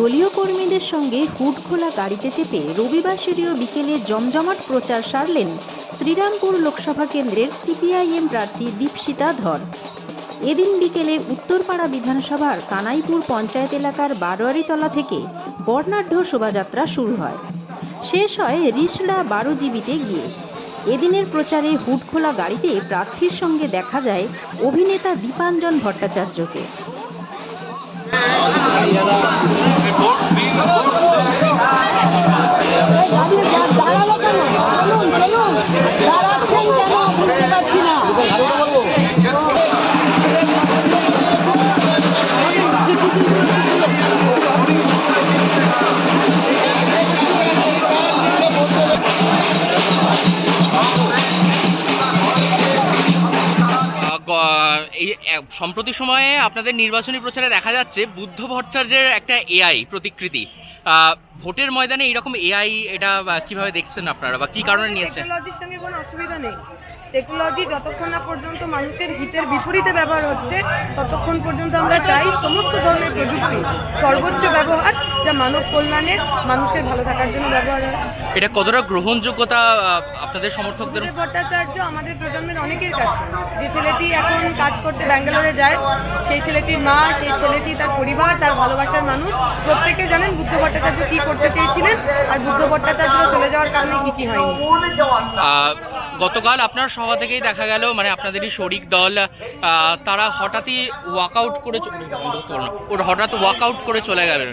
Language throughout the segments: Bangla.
দলীয় কর্মীদের সঙ্গে হুড খোলা গাড়িতে চেপে রবিবার সেদিও বিকেলে জমজমাট প্রচার সারলেন শ্রীরামপুর লোকসভা কেন্দ্রের সিপিআইএম প্রার্থী দীপশিতা ধর। এদিন বিকেলে উত্তরপাড়া বিধানসভার কানাইপুর পঞ্চায়েত এলাকার বারোয়ারিতলা থেকে বর্ণাঢ্য শোভাযাত্রা শুরু হয়। শেষ হয় রিসড়া বারো জিবিতে গিয়ে। এদিনের প্রচারে হুড খোলা গাড়িতে প্রার্থীর সঙ্গে দেখা যায় অভিনেতা দীপাঞ্জন ভট্টাচার্যকে। দাঁড়াল কেন? দাঁড়াচ্ছেন কেন? বুঝতে পারছি না। এই সম্প্রতি সময়ে আপনাদের নির্বাচনী প্রচারে দেখা যাচ্ছে বুদ্ধ ভট্টাচার্যের একটা এআই প্রতিকৃতি। ভোটের ময়দানে এইরকম এআই এটা কীভাবে দেখছেন আপনারা বা কি কারণে নিয়েছেন টেকনোলজির সঙ্গে কোনো অসুবিধা নেই। টেকনোলজি যতক্ষণ না পর্যন্ত মানুষের হিতের বিপরীতে ব্যবহার হচ্ছে ততক্ষণ পর্যন্ত আমরা চাই সমস্ত ধরনের প্রযুক্তি সর্বোচ্চ ব্যবহার যা মানব কল্যাণের মানুষের ভালো থাকার জন্য ব্যবহার হয়। এটা কতটা গ্রহণযোগ্যতা আপনাদের সমর্থকদের? ভট্টাচার্য আমাদের প্রজন্মের অনেকের কাছে যে ছেলেটি এখন কাজ করতে ব্যাঙ্গালোরে যায় সেই ছেলেটির মা সেই ছেলেটি তার পরিবার তার ভালোবাসার মানুষ প্রত্যেকে জানেন বুদ্ধ ভট্টাচার্য কি করতে চেয়েছিলেন আর বুদ্ধ ভট্টাচার্য চলে যাওয়ার কারণে কি কি হয়নি? গতকাল আপনার সভা থেকেই দেখা গেল মানে আপনাদেরই শরিক দল তারা হঠাৎই ওয়াকআউট করে ওরা হঠাৎ ওয়াকআউট করে চলে গেলেন।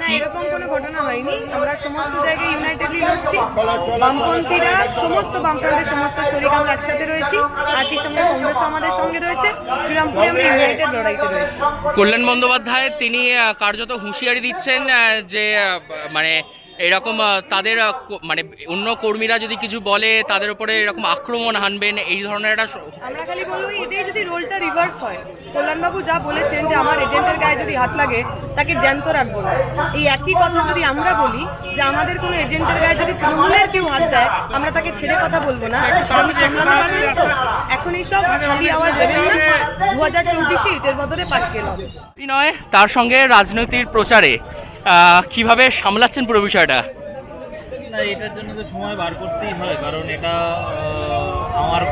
না এরকম কোনো ঘটনা হয়নি। আমরা সমস্ত জায়গায় ইউনাইটেডলি লড়ছি। বামপন্থীরা সমস্ত বামপন্থীদের সমস্ত শরিক আমরা একসাথে রয়েছি। একই সঙ্গে কংগ্রেস আমাদের সঙ্গে রয়েছে। শ্রীরামপুরে আমরা ইউনাইটেড লড়াইতে রয়েছি। কল্যাণ বন্দ্যোপাধ্যায় তিনি কার্যত হুঁশিয়ারি দিচ্ছেন যে মানে এরকম তাদের মানে অন্য কর্মীরা যদি কিছু বলে তাদের উপরে এরকম আক্রমণ হানবেন এই ধরনের একটা আমরা খালি বলব এটাই যদি রোলটা রিভার্স হয় কল্যাণবাবু যা বলেছেন যে আমার এজেন্টের গায়ে যদি হাত লাগে তাকে জ্যান্ত রাখব না। এই একই কথা যদি আমরা বলি যে আমাদের কোনো এজেন্টের গায়ে যদি তৃণমূলের কেউ হাত দেয় আমরা তাকে ছেড়ে কথা বলব না। আমি সামলাতে পারবেন তো? এখন এইসব খালি আওয়াজ দেবেন না। দু হাজার চব্বিশে ইটের বদলে পাটকেল হবে কি নয় তার সঙ্গে রাজনীতির প্রচারে কীভাবে সামলাচ্ছেন পুরো বিষয়টা? না, এটার জন্য তো সময় বার করতেই হয়, কারণ এটা আমার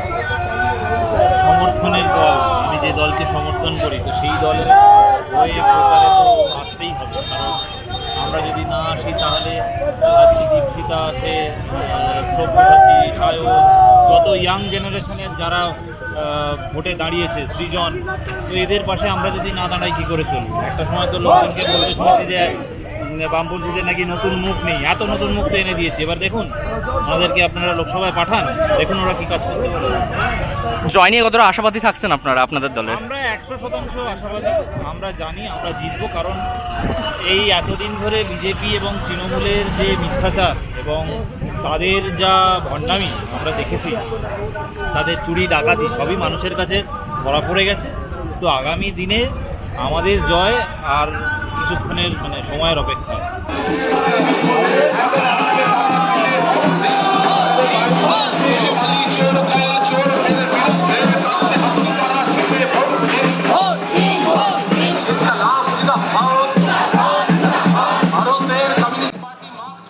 সমর্থনের দল। আমি যে দলকে সমর্থন করি, তো সেই দলের হয়ে প্রচারে তো আসতেই হবে, কারণ আমরা যদি না আসি, তাহলে দীপশিতা আছে সব্যসাচী, সায়ন, যত ইয়াং জেনারেশনের যারা ভোটে দাঁড়িয়েছে, সৃজন, তো এদের পাশে আমরা যদি না দাঁড়াই, কী করে চলবো? একটা সময় তো লোকজনকে বলতে শুনেছি যে বামপন্থীদের নাকি নতুন মুখ নেই এত নতুন মুখ তো এনে দিয়েছে। এবার দেখুন ওনাদেরকে আপনারা লোকসভায় পাঠান দেখুন ওরা কি কাজ করতে পারে। জয় নিয়ে কতটা আশাবাদী থাকছেন আপনারা আপনাদের দলে? আমরা একশো শতাংশ আশাবাদী আমরা জানি আমরা জিতবো কারণ এই এতদিন ধরে বিজেপি এবং তৃণমূলের যে মিথ্যাচার এবং তাদের যা ভণ্ডামি আমরা দেখেছি। তাদের চুরি ডাকাতি সবই মানুষের কাছে ধরা পড়ে গেছে। তো আগামী দিনে আমাদের জয় আর কিছুক্ষণের মানে সময়ের অপেক্ষা।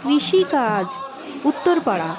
কৃষিকাজ উত্তরপাড়া।